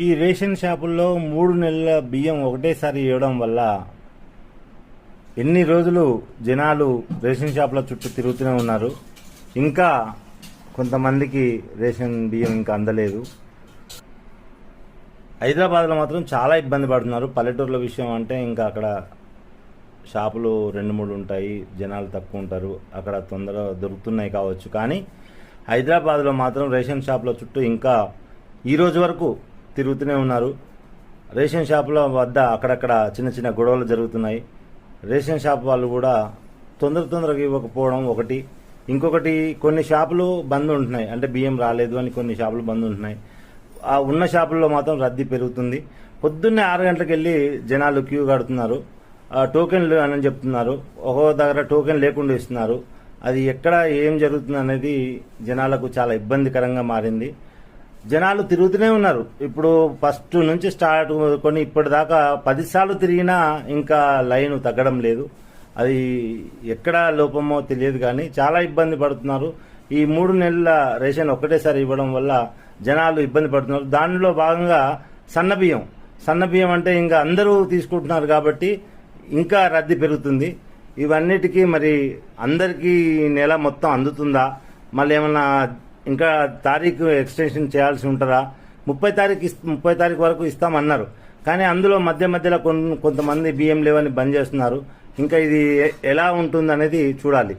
ఈ రేషన్ షాపుల్లో మూడు నెలల బియ్యం ఒకటేసారి ఇవ్వడం వల్ల ఎన్ని రోజులు జనాలు రేషన్ షాపుల చుట్టూ తిరుగుతూనే ఉన్నారు. ఇంకా కొంతమందికి రేషన్ బియ్యం ఇంకా అందలేదు. హైదరాబాద్లో మాత్రం చాలా ఇబ్బంది పడుతున్నారు. పల్లెటూర్ల విషయం అంటే ఇంకా అక్కడ షాపులు రెండు మూడు ఉంటాయి. జనాలు తక్కువ ఉంటారు. అక్కడ తొందరగా దొరుకుతున్నాయి కావచ్చు. కానీ హైదరాబాద్లో మాత్రం రేషన్ షాపుల చుట్టూ ఇంకా ఈ రోజు వరకు తిరుగుతూనే ఉన్నారు. రేషన్ షాపుల వద్ద అక్కడక్కడ చిన్న చిన్న గొడవలు జరుగుతున్నాయి. రేషన్ షాప్ వాళ్ళు కూడా తొందర తొందరగా ఇవ్వకపోవడం ఒకటి. ఇంకొకటి కొన్ని షాపులు బంద్ ఉంటున్నాయి. అంటే బియ్యం రాలేదు అని కొన్ని షాపులు బంద్ ఉంటున్నాయి. ఆ ఉన్న షాపుల్లో మాత్రం రద్దీ పెరుగుతుంది. పొద్దున్నే ఆరు గంటలకు వెళ్ళి జనాలు క్యూ కడుతున్నారు. ఆ టోకెన్లు అని చెప్తున్నారు. ఒక్కో దగ్గర టోకెన్ లేకుండా ఇస్తున్నారు. అది ఎక్కడ ఏం జరుగుతుంది అనేది జనాలకు చాలా ఇబ్బందికరంగా మారింది. జనాలు తిరుగుతూనే ఉన్నారు. ఇప్పుడు ఫస్ట్ నుంచి స్టార్ట్ కొన్ని ఇప్పటిదాకా పదిసార్లు తిరిగినా ఇంకా లైన్ తగ్గడం లేదు. అది ఎక్కడ లోపమో తెలియదు కానీ చాలా ఇబ్బంది పడుతున్నారు. ఈ మూడు నెలల రేషన్ ఒకటేసారి ఇవ్వడం వల్ల జనాలు ఇబ్బంది పడుతున్నారు. దానిలో భాగంగా సన్న బియ్యం. సన్న బియ్యం అంటే ఇంకా అందరూ తీసుకుంటున్నారు కాబట్టి ఇంకా రద్దీ పెరుగుతుంది. ఇవన్నిటికీ మరి అందరికీ నెల మొత్తం అందుతుందా? మళ్ళీ ఏమన్నా ఇంకా తారీఖు ఎక్స్టెన్షన్ చేయాల్సి ఉంటుందా? ముప్పై తారీఖు ముప్పై తారీఖు వరకు ఇస్తామన్నారు. కానీ అందులో మధ్య మధ్యలో కొంతమంది బియ్యం లేవని బంద్ చేస్తున్నారు. ఇంకా ఇది ఎలా ఉంటుంది అనేది చూడాలి.